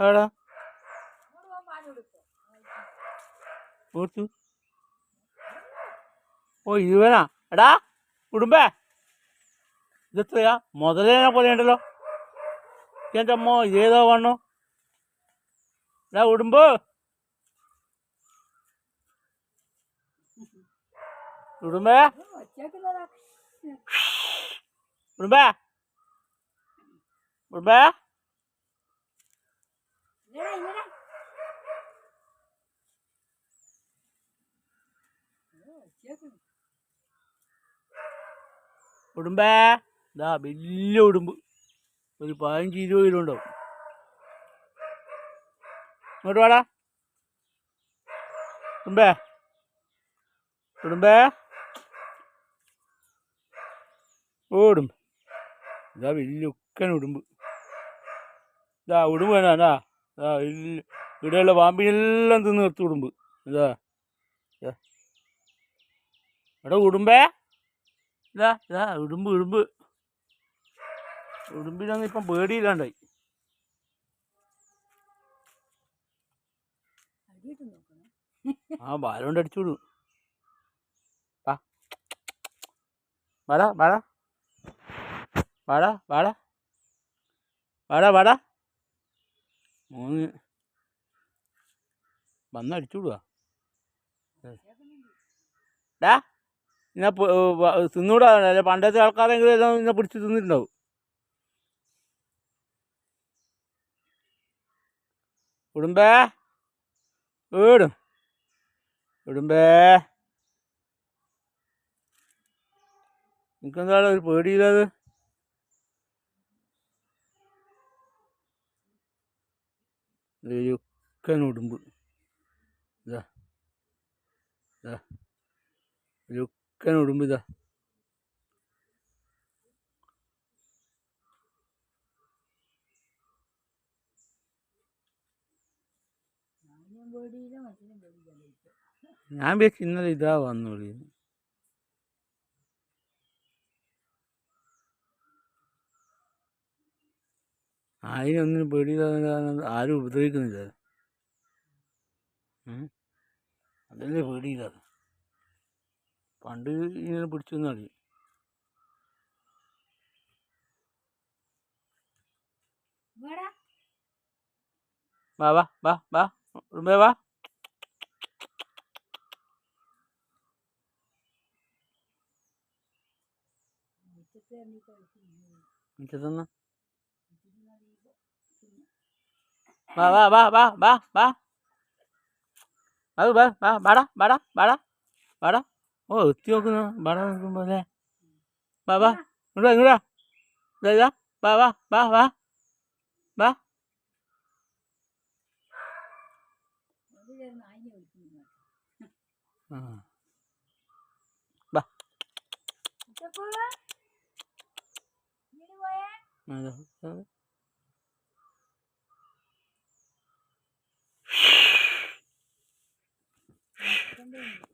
എടാ ഓർത്തു ഓ ഇരുവനാ. എടാ കുടുംബേ. ഇതെത്രയാ? മുതലേനെ പോലെ ഉണ്ടല്ലോ. എന്റെ അമ്മോ ഏതോ വണ്ണു? എടാ കുടുംബ്. കുടുംബേ. കുടുംബേ. കുടുംബേ. ഉടുമ്പേ? ഇതാ വലിയ ഉടുമ്പ്. ഒരു പതിനഞ്ച് ഇരുപത് കിലോ ഉണ്ടാവും. ഇങ്ങോട്ട് വാടാ. ഉടുമ്പേ? ഉടുമ്പേ? ഓടും ഇതാ വലിയ ഉക്കൻ ഉടുമ്പ്. ഇതാ ഉടുമ്പ് വേണ? ഇതാ ഇവിടെയുള്ള പാമ്പിനെല്ലാം തിന്ന് നിർത്തി ഉടുമ്പ്. ഇതാ. എടാ ഉടുമ്പേ. ഇതാ ഇതാ ഉടുമ്പ് ഉടുമ്പ്. ഉടുമ്പിനൊന്നും ഇപ്പം പേടിയില്ലാണ്ടായി. ആ ബാലോണ്ട് അടിച്ചുവിടും ആ വാടാ വാടാ. വാടാ വാടാ. വാടാ വാടാ. മൂന്ന്. വന്ന് അടിച്ചുവിടുക ഡാ. ഇന്നെ തിന്നൂടാ. പണ്ടത്തെ ആൾക്കാരെങ്കിലും എല്ലാം ഇന്നെ പിടിച്ച് തിന്നിട്ടുണ്ടാവും. ഉടുമ്പേ. വീടും ഉടുമ്പേ. നിനക്കെന്താണ് ഒരു പേടിയില്ലത്? ഉടുമ്പ്. ഇതാ ഇതാ ഒരുക്കൻ ഉടുമ്പ് ഇതാ. ഞാൻ വിചാരിച്ചു ഇന്നലെ ഇതാ വന്നു അതിനൊന്നിനും പേടിയില്ലാതെ ആരും ഉപദ്രവിക്കുന്നില്ല. അതല്ലേ പേടിയില്ലാതെ. പണ്ട് ഇങ്ങനെ പിടിച്ചു അറിയും വാ വാ വാ വാ. ഉടുമ്പേ വാ. മുറ്റത്തുനിന്ന് വാ വാ വാ വാ വാ വാ. വാ വാ വാടാ വാടാ വാടാ വാടാ. 어, 뛰어구나. 말하는 건 뭐네. 봐봐. 누나, 누나. 내가? 봐봐, 봐봐. 봐. 응. 봐. 맞아. Thank you.